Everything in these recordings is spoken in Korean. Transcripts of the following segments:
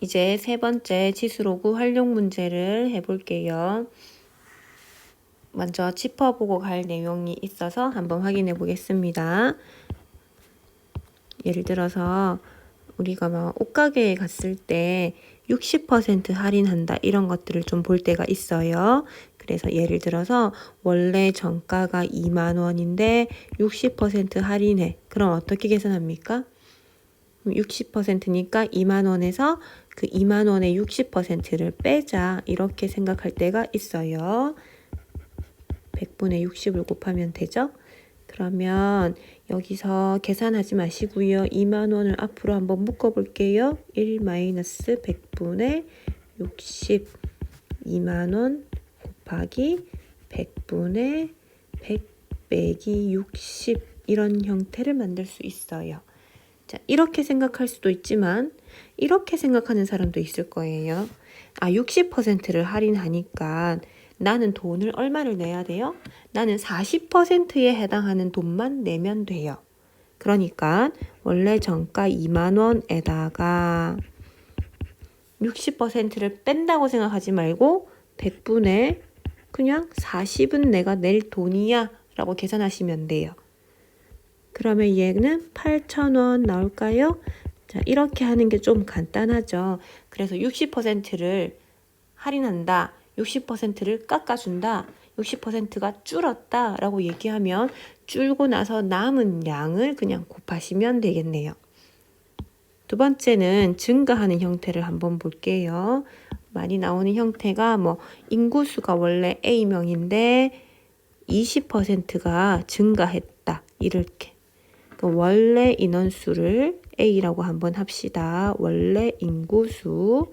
이제 세 번째 치수로그 활용 문제를 해볼게요. 먼저 짚어보고 갈 내용이 있어서 한번 확인해 보겠습니다. 예를 들어서 우리가 막 옷가게에 갔을 때 60% 할인한다 이런 것들을 좀 볼 때가 있어요. 그래서 예를 들어서 원래 정가가 2만 원인데 60% 할인해. 그럼 어떻게 계산합니까? 60%니까 2만 원에서 그 2만 원의 60%를 빼자. 이렇게 생각할 때가 있어요. 100분의 60을 곱하면 되죠? 그러면 여기서 계산하지 마시고요. 2만 원을 앞으로 한번 묶어 볼게요. 1 마이너스 100분의 60 2만 원 곱하기 100분의 100 빼기 60 이런 형태를 만들 수 있어요. 자, 이렇게 생각할 수도 있지만 이렇게 생각하는 사람도 있을 거예요. 아, 60%를 할인하니까 나는 돈을 얼마를 내야 돼요? 나는 40%에 해당하는 돈만 내면 돼요. 그러니까 원래 정가 2만 원에다가 60%를 뺀다고 생각하지 말고 100분의 그냥 40은 내가 낼 돈이야 라고 계산하시면 돼요. 그러면 얘는 8,000원 나올까요? 자, 이렇게 하는 게 좀 간단하죠. 그래서 60%를 할인한다. 60%를 깎아준다. 60%가 줄었다. 라고 얘기하면 줄고 나서 남은 양을 그냥 곱하시면 되겠네요. 두 번째는 증가하는 형태를 한번 볼게요. 많이 나오는 형태가 뭐 인구수가 원래 A명인데 20%가 증가했다. 이렇게. 그 원래 인원수를 A라고 한번 합시다. 원래 인구수.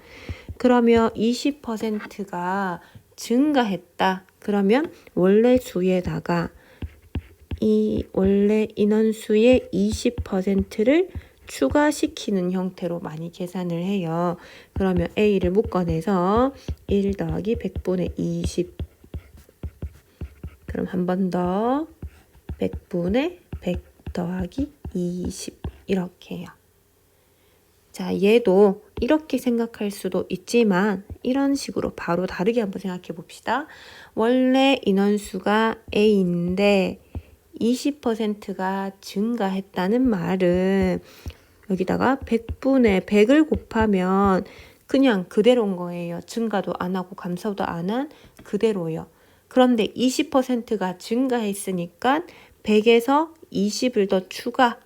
그러면 20%가 증가했다. 그러면 원래 수에다가 이 원래 인원수의 20%를 추가시키는 형태로 많이 계산을 해요. 그러면 A를 묶어내서 1 더하기 100분의 20 그럼 한 번 더 100분의 100 더하기 20 이렇게 해요. 자, 얘도 이렇게 생각할 수도 있지만 이런 식으로 바로 다르게 한번 생각해 봅시다. 원래 인원수가 A인데 20%가 증가했다는 말은 여기다가 100분의 100을 곱하면 그냥 그대로인 거예요. 증가도 안 하고 감소도 안 한 그대로요. 그런데 20%가 증가했으니까 100에서 20을 더 추가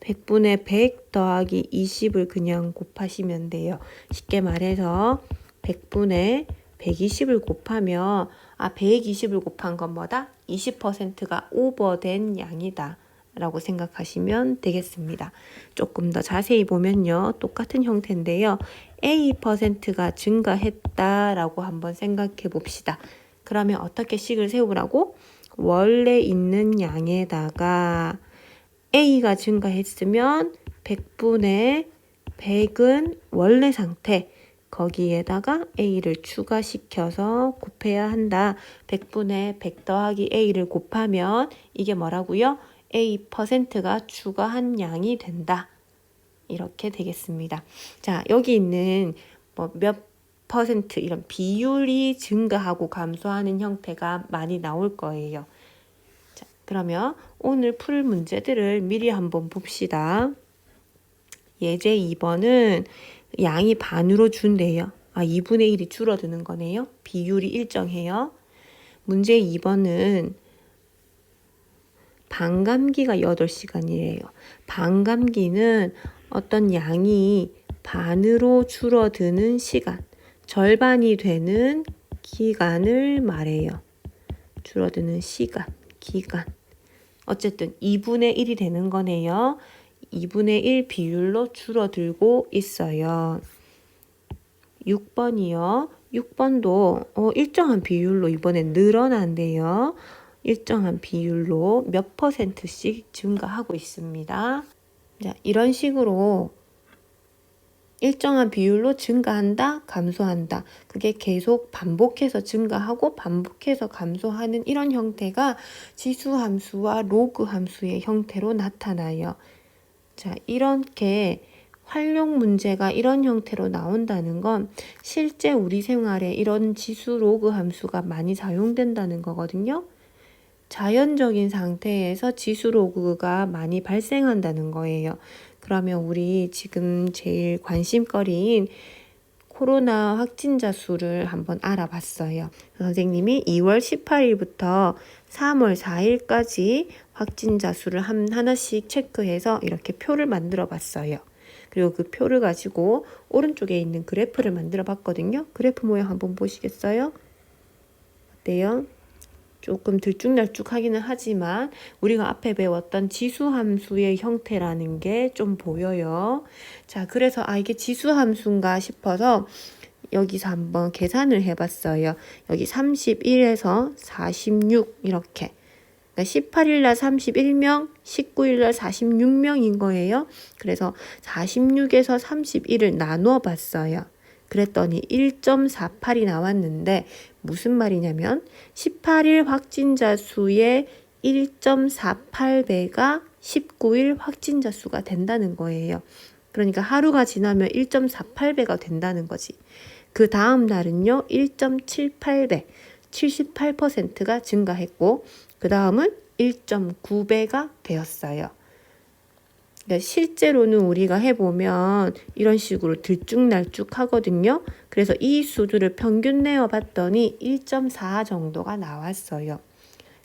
100분의 100 더하기 20을 그냥 곱하시면 돼요. 쉽게 말해서 100분의 120을 곱하면 아 120을 곱한 건 뭐다? 20%가 오버된 양이다. 라고 생각하시면 되겠습니다. 조금 더 자세히 보면요. 똑같은 형태인데요. A%가 증가했다라고 한번 생각해 봅시다. 그러면 어떻게 식을 세우라고? 원래 있는 양에다가 A가 증가했으면 100분의 100은 원래 상태 거기에다가 A를 추가시켜서 곱해야 한다. 100분의 100 더하기 A를 곱하면 이게 뭐라고요? A%가 추가한 양이 된다. 이렇게 되겠습니다. 자, 여기 있는 뭐 몇 퍼센트 이런 비율이 증가하고 감소하는 형태가 많이 나올 거예요. 자, 그러면 오늘 풀 문제들을 미리 한번 봅시다. 예제 2번은 양이 반으로 준대요. 아, 2분의 1이 줄어드는 거네요. 비율이 일정해요. 문제 2번은 반감기가 8시간이래요. 반감기는 어떤 양이 반으로 줄어드는 시간, 절반이 되는 기간을 말해요. 줄어드는 시간, 기간. 어쨌든 2분의 1이 되는 거네요. 2분의 1 비율로 줄어들고 있어요. 6번이요. 6번도 어, 일정한 비율로 이번에 늘어난대요. 일정한 비율로 몇 퍼센트씩 증가하고 있습니다. 자, 이런 식으로 일정한 비율로 증가한다, 감소한다. 그게 계속 반복해서 증가하고 반복해서 감소하는 이런 형태가 지수 함수와 로그 함수의 형태로 나타나요. 자, 이렇게 활용 문제가 이런 형태로 나온다는 건 실제 우리 생활에 이런 지수 로그 함수가 많이 사용된다는 거거든요. 자연적인 상태에서 지수 로그가 많이 발생한다는 거예요. 그러면 우리 지금 제일 관심거리인 코로나 확진자 수를 한번 알아봤어요. 선생님이 2월 18일부터 3월 4일까지 확진자 수를 한, 하나씩 체크해서 이렇게 표를 만들어 봤어요. 그리고 그 표를 가지고 오른쪽에 있는 그래프를 만들어 봤거든요. 그래프 모양 한번 보시겠어요? 어때요? 조금 들쭉날쭉하기는 하지만 우리가 앞에 배웠던 지수함수의 형태라는 게 좀 보여요. 자, 그래서 아 이게 지수함수인가 싶어서 여기서 한번 계산을 해봤어요. 여기 31에서 46 이렇게. 그러니까 18일 날 31명, 19일 날 46명인 거예요. 그래서 46에서 31을 나누어 봤어요. 그랬더니 1.48이 나왔는데 무슨 말이냐면 18일 확진자 수의 1.48배가 19일 확진자 수가 된다는 거예요. 그러니까 하루가 지나면 1.48배가 된다는 거지. 그 다음 날은요, 1.78배, 78%가 증가했고, 그 다음은 1.9배가 되었어요. 그러니까 실제로는 우리가 해보면 이런 식으로 들쭉날쭉 하거든요. 그래서 이 수들을 평균 내어 봤더니 1.4 정도가 나왔어요.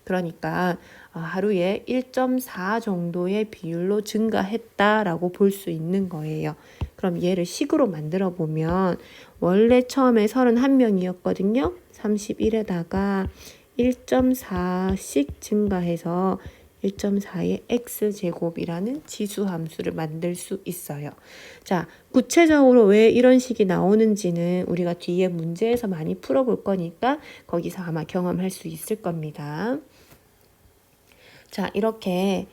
그러니까 아, 하루에 1.4 정도의 비율로 증가했다라고 볼 수 있는 거예요. 그럼 얘를 식으로 만들어 보면 원래 처음에 31명이었거든요. 31에다가 1.4씩 증가해서 1.4의 x제곱이라는 지수 함수를 만들 수 있어요. 자, 구체적으로 왜 이런 식이 나오는지는 우리가 뒤에 문제에서 많이 풀어볼 거니까 거기서 아마 경험할 수 있을 겁니다. 자, 이렇게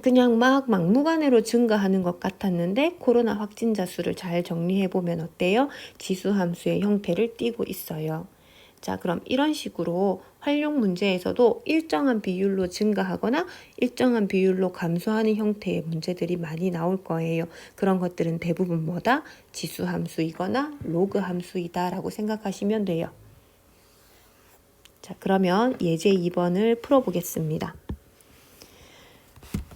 그냥 막 막무가내로 증가하는 것 같았는데 코로나 확진자 수를 잘 정리해 보면 어때요? 지수 함수의 형태를 띠고 있어요. 자, 그럼 이런 식으로 활용 문제에서도 일정한 비율로 증가하거나 일정한 비율로 감소하는 형태의 문제들이 많이 나올 거예요. 그런 것들은 대부분 뭐다? 지수 함수이거나 로그 함수이다라고 생각하시면 돼요. 자, 그러면 예제 2번을 풀어보겠습니다.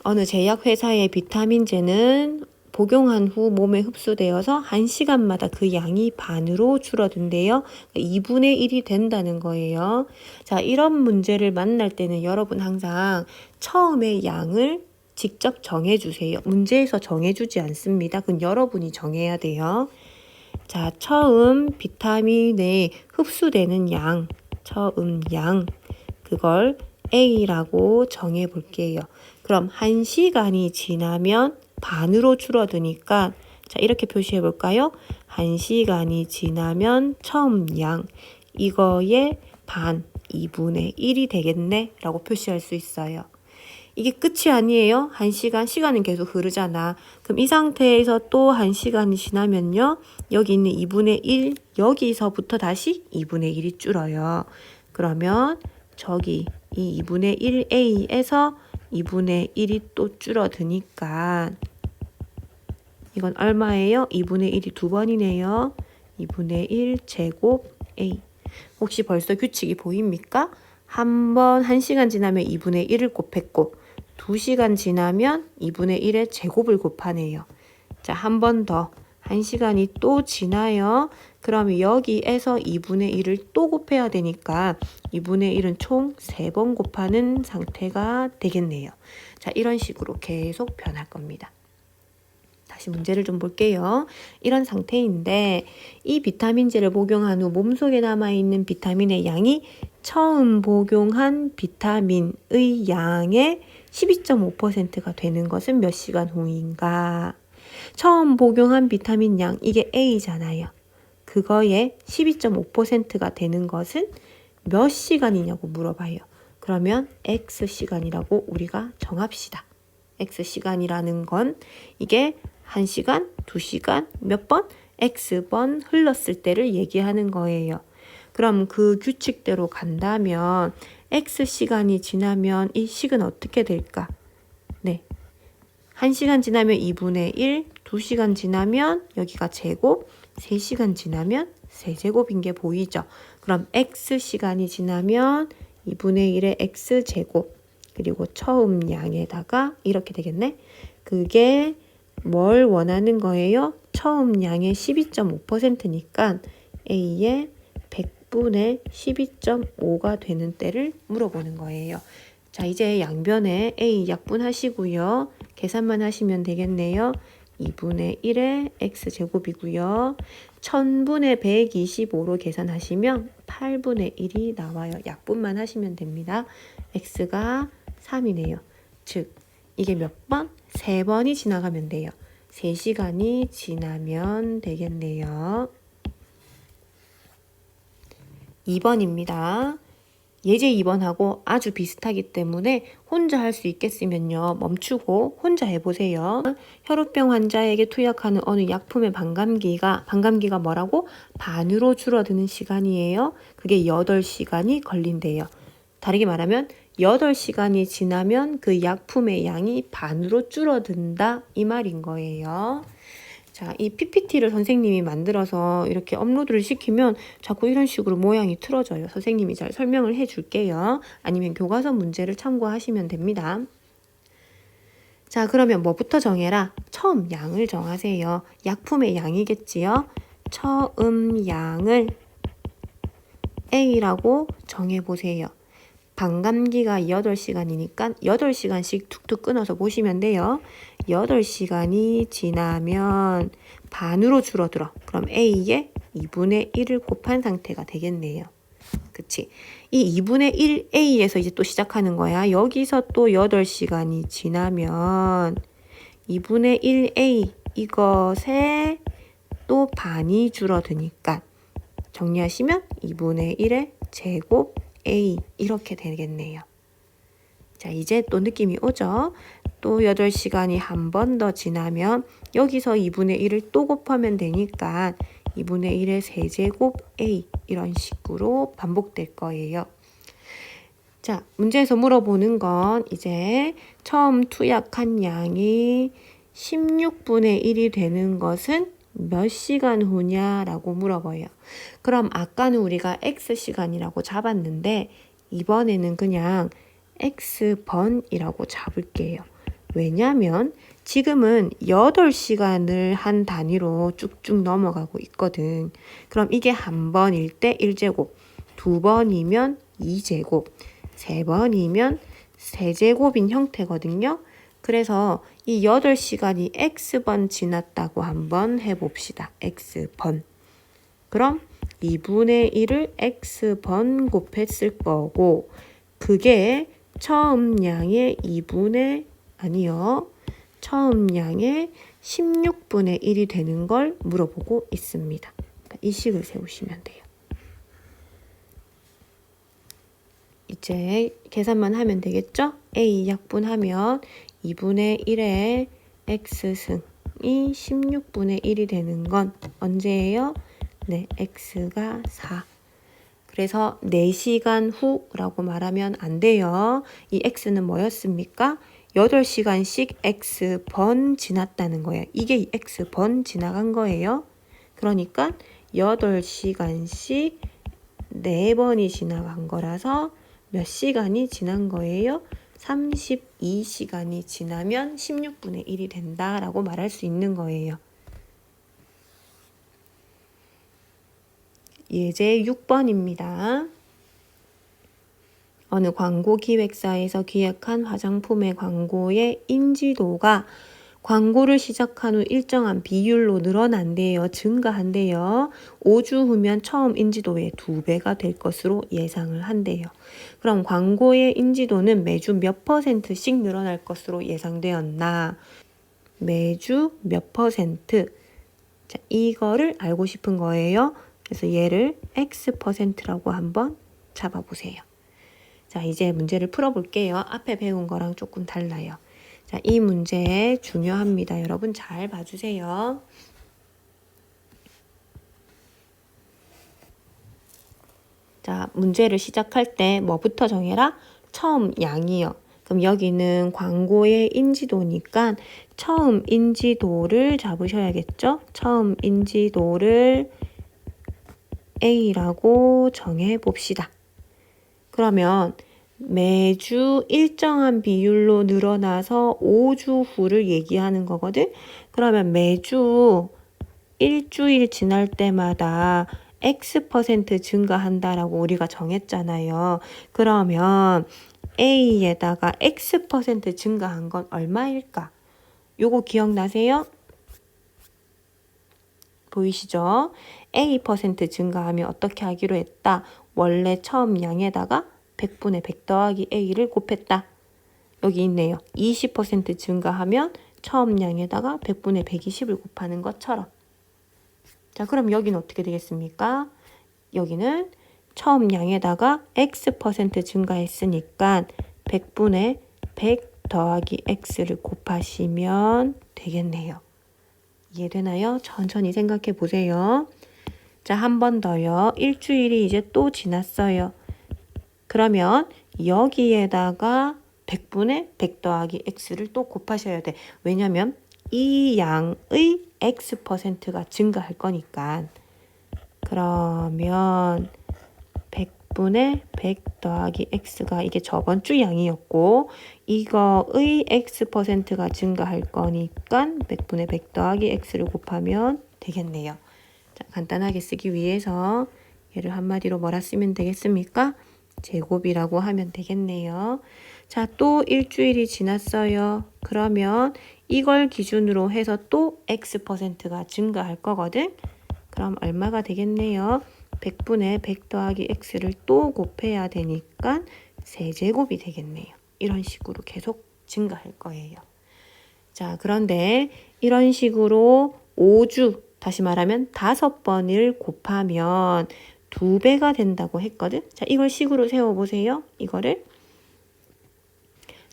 어느 제약회사의 비타민제는 복용한 후 몸에 흡수되어서 1시간마다 그 양이 반으로 줄어든대요. 2분의 1이 된다는 거예요. 자, 이런 문제를 만날 때는 여러분 항상 처음에 양을 직접 정해주세요. 문제에서 정해주지 않습니다. 그건 여러분이 정해야 돼요. 자, 처음 비타민에 흡수되는 양, 처음 양, 그걸 A라고 정해 볼게요. 그럼 1시간이 지나면 반으로 줄어드니까 자 이렇게 표시해 볼까요? 1시간이 지나면 처음 양 이거의 반 2분의 1이 되겠네 라고 표시할 수 있어요. 이게 끝이 아니에요. 1시간, 시간은 계속 흐르잖아. 그럼 이 상태에서 또 1시간이 지나면요. 여기 있는 2분의 1, 여기서부터 다시 2분의 1이 줄어요. 그러면 저기 이 2분의 1a에서 2분의 1이 또 줄어드니까 이건 얼마예요? 2분의 1이 두 번이네요. 2분의 1 제곱 a 혹시 벌써 규칙이 보입니까? 한번 1시간 지나면 2분의 1을 곱했고 2시간 지나면 2분의 1의 제곱을 곱하네요. 자, 한 번 더. 1시간이 또 지나요. 그럼 여기에서 2분의 1을 또 곱해야 되니까 2분의 1은 총 3번 곱하는 상태가 되겠네요. 자, 이런 식으로 계속 변할 겁니다. 다시 문제를 좀 볼게요. 이런 상태인데 이 비타민제를 복용한 후 몸속에 남아있는 비타민의 양이 처음 복용한 비타민의 양의 12.5%가 되는 것은 몇 시간 후인가? 처음 복용한 비타민 양, 이게 A잖아요. 그거의 12.5%가 되는 것은 몇 시간이냐고 물어봐요. 그러면 X 시간이라고 우리가 정합시다. X 시간이라는 건 이게 1시간, 2시간, 몇 번? X번 흘렀을 때를 얘기하는 거예요. 그럼 그 규칙대로 간다면 X 시간이 지나면 이 식은 어떻게 될까? 네. 1시간 지나면 2분의 1, 2시간 지나면 여기가 제곱, 3시간 지나면 세제곱인 게 보이죠? 그럼 x시간이 지나면 2분의 1의 x제곱 그리고 처음 양에다가 이렇게 되겠네. 그게 뭘 원하는 거예요? 처음 양의 12.5%니까 A의 100분의 12.5가 되는 때를 물어보는 거예요. 자, 이제 양변에 A 약분하시고요. 계산만 하시면 되겠네요. 2분의 1의 x제곱이고요. 1000분의 125로 계산하시면 8분의 1이 나와요. 약분만 하시면 됩니다. x가 3이네요. 즉, 이게 몇 번? 3번이 지나가면 돼요. 3시간이 지나면 되겠네요. 2번입니다. 예제 2번하고 아주 비슷하기 때문에 혼자 할 수 있겠으면요. 멈추고 혼자 해보세요. 혈우병 환자에게 투약하는 어느 약품의 반감기가, 반감기가 뭐라고? 반으로 줄어드는 시간이에요. 그게 8시간이 걸린대요. 다르게 말하면 8시간이 지나면 그 약품의 양이 반으로 줄어든다. 이 말인 거예요. 자, 이 PPT를 선생님이 만들어서 이렇게 업로드를 시키면 자꾸 이런 식으로 모양이 틀어져요. 선생님이 잘 설명을 해 줄게요. 아니면 교과서 문제를 참고하시면 됩니다. 자, 그러면 뭐부터 정해라? 처음 양을 정하세요. 약품의 양이겠지요? 처음 양을 A라고 정해보세요. 반감기가 8시간이니까 8시간씩 툭툭 끊어서 보시면 돼요. 8시간이 지나면 반으로 줄어들어. 그럼 A에 2분의 1을 곱한 상태가 되겠네요. 그치? 이 2분의 1A에서 이제 또 시작하는 거야. 여기서 또 8시간이 지나면 2분의 1A 이것에 또 반이 줄어드니까 정리하시면 2분의 1의 제곱 A 이렇게 되겠네요. 자, 이제 또 느낌이 오죠? 또 8시간이 한 번 더 지나면 여기서 2분의 1을 또 곱하면 되니까 2분의 1의 세제곱 A 이런 식으로 반복될 거예요. 자, 문제에서 물어보는 건 이제 처음 투약한 양이 16분의 1이 되는 것은 몇 시간 후냐라고 물어봐요. 그럼 아까는 우리가 x시간이라고 잡았는데 이번에는 그냥 x번이라고 잡을게요. 왜냐면 지금은 8시간을 한 단위로 쭉쭉 넘어가고 있거든. 그럼 이게 한 번일 때 1제곱, 두 번이면 2제곱, 세 번이면 세제곱인 형태거든요. 그래서 이 8시간이 x번 지났다고 한번 해봅시다. x번. 그럼 2분의 1을 x번 곱했을 거고 그게 처음 양의 2분의 아니요. 처음 양의 16분의 1이 되는 걸 물어보고 있습니다. 그러니까 이 식을 세우시면 돼요. 이제 계산만 하면 되겠죠? A 약분하면 2분의 1의 x승이 16분의 1이 되는 건 언제예요? 네, x가 4. 그래서 4시간 후라고 말하면 안 돼요. 이 x는 뭐였습니까? 8시간씩 x번 지났다는 거예요. 이게 x번 지나간 거예요. 그러니까 8시간씩 4번이 지나간 거라서 몇 시간이 지난 거예요? 32시간이 지나면 16분의 1이 된다라고 말할 수 있는 거예요. 예제 6번입니다. 어느 광고 기획사에서 기획한 화장품의 광고의 인지도가 광고를 시작한 후 일정한 비율로 늘어난대요. 증가한대요. 5주 후면 처음 인지도의 2배가 될 것으로 예상을 한대요. 그럼 광고의 인지도는 매주 몇 퍼센트씩 늘어날 것으로 예상되었나? 매주 몇 퍼센트? 자, 이거를 알고 싶은 거예요. 그래서 얘를 x%라고 한번 잡아보세요. 자, 이제 문제를 풀어볼게요. 앞에 배운 거랑 조금 달라요. 자, 이 문제 중요합니다. 여러분 잘 봐주세요. 자, 문제를 시작할 때 뭐부터 정해라? 처음 양이요. 그럼 여기는 광고의 인지도니까 처음 인지도를 잡으셔야겠죠? 처음 인지도를 A라고 정해 봅시다. 그러면 매주 일정한 비율로 늘어나서 5주 후를 얘기하는 거거든. 그러면 매주 일주일 지날 때마다 X% 증가한다라고 우리가 정했잖아요. 그러면 A에다가 X% 증가한 건 얼마일까? 요거 기억나세요? 보이시죠? A% 증가하면 어떻게 하기로 했다? 원래 처음 양에다가 100분의 100 더하기 A를 곱했다. 여기 있네요. 20% 증가하면 처음 양에다가 100분의 120을 곱하는 것처럼. 자, 그럼 여기는 어떻게 되겠습니까? 여기는 처음 양에다가 X% 증가했으니까 100분의 100 더하기 X를 곱하시면 되겠네요. 이해되나요? 천천히 생각해 보세요. 자, 한 번 더요. 일주일이 이제 또 지났어요. 그러면 여기에다가 100분의 100 더하기 x를 또 곱하셔야 돼. 왜냐면 이 양의 x%가 증가할 거니까. 그러면 100분의 100 더하기 x가 이게 저번 주 양이었고 이거의 x%가 증가할 거니까 100분의 100 더하기 x를 곱하면 되겠네요. 자, 간단하게 쓰기 위해서 얘를 한마디로 뭐라 쓰면 되겠습니까? 제곱이라고 하면 되겠네요. 자, 또 일주일이 지났어요. 그러면 이걸 기준으로 해서 또 X%가 증가할 거거든. 그럼 얼마가 되겠네요? 100분의 100 더하기 X를 또 곱해야 되니까 세제곱이 되겠네요. 이런 식으로 계속 증가할 거예요. 자, 그런데 이런 식으로 5주, 다시 말하면 다섯 번을 곱하면 두 배가 된다고 했거든. 자, 이걸 식으로 세워 보세요. 이거를.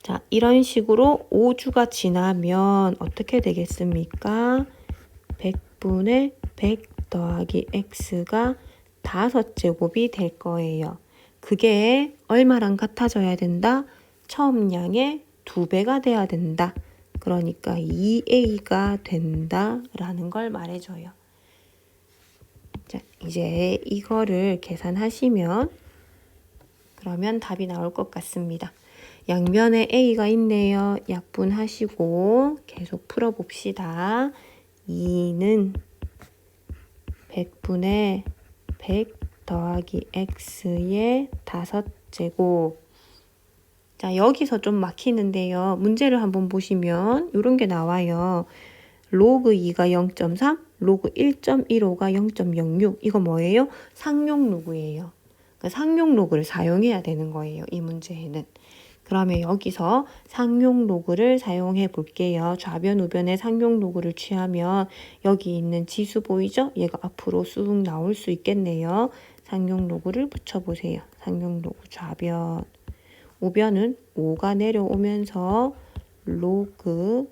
자, 이런 식으로 5주가 지나면 어떻게 되겠습니까? 100분의 100 더하기 x가 다섯 제곱이 될 거예요. 그게 얼마랑 같아져야 된다? 처음 양의 두 배가 돼야 된다. 그러니까 2a가 된다라는 걸 말해줘요. 자, 이제 이거를 계산하시면 그러면 답이 나올 것 같습니다. 양변에 a가 있네요. 약분하시고 계속 풀어봅시다. 2는 100분의 100 더하기 x의 다섯 제곱 자 여기서 좀 막히는데요. 문제를 한번 보시면 이런 게 나와요. 로그 2가 0.3, 로그 1.15가 0.06. 이거 뭐예요? 상용 로그예요. 그러니까 상용 로그를 사용해야 되는 거예요. 이 문제에는. 그러면 여기서 상용 로그를 사용해 볼게요. 좌변, 우변의 상용 로그를 취하면 여기 있는 지수 보이죠? 얘가 앞으로 쑥 나올 수 있겠네요. 상용 로그를 붙여보세요. 상용 로그 좌변. 우변은 5가 내려오면서 로그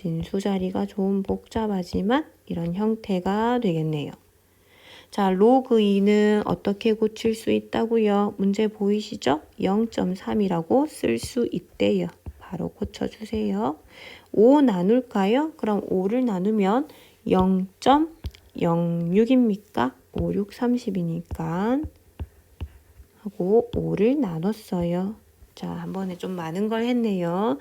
진수 자리가 좀 복잡하지만 이런 형태가 되겠네요. 자, 로그 2는 어떻게 고칠 수 있다고요? 문제 보이시죠? 0.3이라고 쓸 수 있대요. 바로 고쳐주세요. 5 나눌까요? 그럼 5를 나누면 0.06입니까? 5, 6, 30이니까 하고 5를 나눴어요. 자, 한 번에 좀 많은 걸 했네요.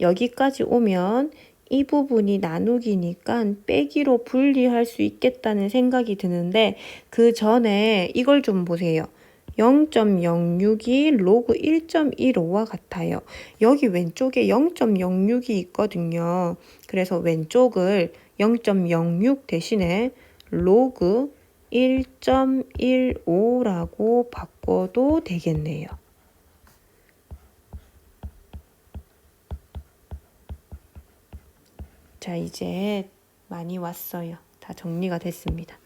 여기까지 오면 이 부분이 나누기니까 빼기로 분리할 수 있겠다는 생각이 드는데 그 전에 이걸 좀 보세요. 0.062 로그 1.15와 같아요. 여기 왼쪽에 0.06이 있거든요. 그래서 왼쪽을 0.06 대신에 로그 1.15라고 바꿔도 되겠네요. 자, 이제 많이 왔어요. 다 정리가 됐습니다.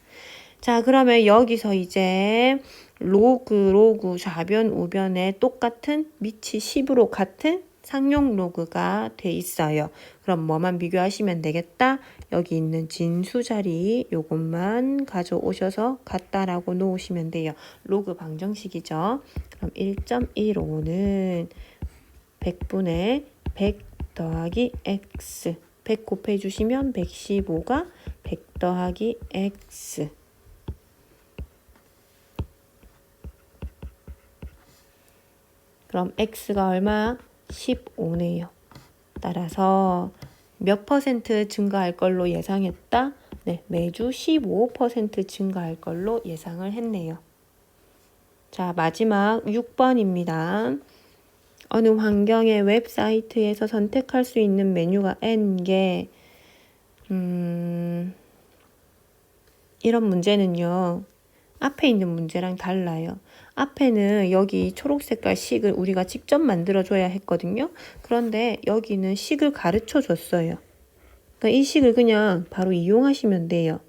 자, 그러면 여기서 이제 로그, 로그, 좌변, 우변에 똑같은 밑이 10으로 같은 상용 로그가 돼 있어요. 그럼 뭐만 비교하시면 되겠다? 여기 있는 진수 자리 요것만 가져오셔서 같다라고 놓으시면 돼요. 로그 방정식이죠. 그럼 1.15는 100분의 100 더하기 x 100 곱해 주시면 115가 100 더하기 x 그럼 x가 얼마? 15네요. 따라서 몇 퍼센트 증가할 걸로 예상했다? 네, 매주 15% 증가할 걸로 예상을 했네요. 자, 마지막 6번입니다. 어느 환경의 웹사이트에서 선택할 수 있는 메뉴가 N개, 음, 이런 문제는요, 앞에 있는 문제랑 달라요. 앞에는 여기 초록 색깔 식을 우리가 직접 만들어줘야 했거든요. 그런데 여기는 식을 가르쳐 줬어요. 그러니까 이 식을 그냥 바로 이용하시면 돼요.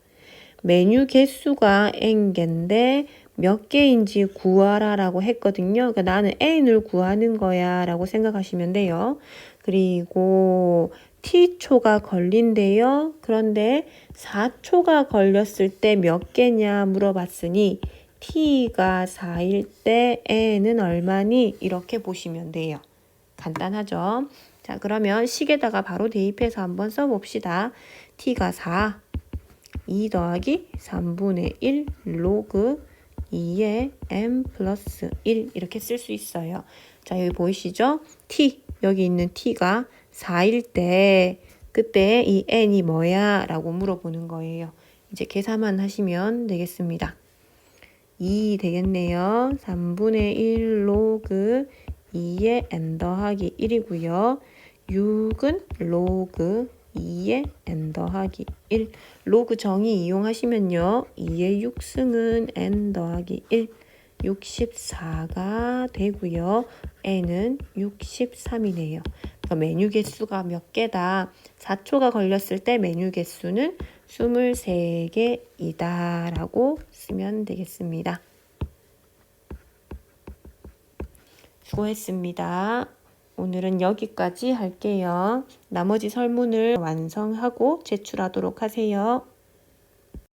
메뉴 개수가 n개인데 몇 개인지 구하라 라고 했거든요. 그러니까 나는 n을 구하는 거야 라고 생각하시면 돼요. 그리고 t초가 걸린대요. 그런데 4초가 걸렸을 때 몇 개냐 물어봤으니 t가 4일 때 n은 얼마니? 이렇게 보시면 돼요. 간단하죠? 자, 그러면 식에다가 바로 대입해서 한번 써봅시다. t가 4, 2 더하기 3분의 1 로그 2의 m 플러스 1 이렇게 쓸 수 있어요. 자, 여기 보이시죠? t, 여기 있는 t가 4일 때 그때 이 n이 뭐야? 라고 물어보는 거예요. 이제 계산만 하시면 되겠습니다. 2 되겠네요. 3분의 1 로그 2의 n 더하기 1이고요. 6은 로그 2의 n 더하기 1. 로그 정의 이용하시면요. 2의 6승은 n 더하기 1. 64가 되고요. n은 63이네요. 그러니까 메뉴 개수가 몇 개다? 4초가 걸렸을 때 메뉴 개수는 23개이다 라고 쓰면 되겠습니다. 수고했습니다. 오늘은 여기까지 할게요. 나머지 설문을 완성하고 제출하도록 하세요.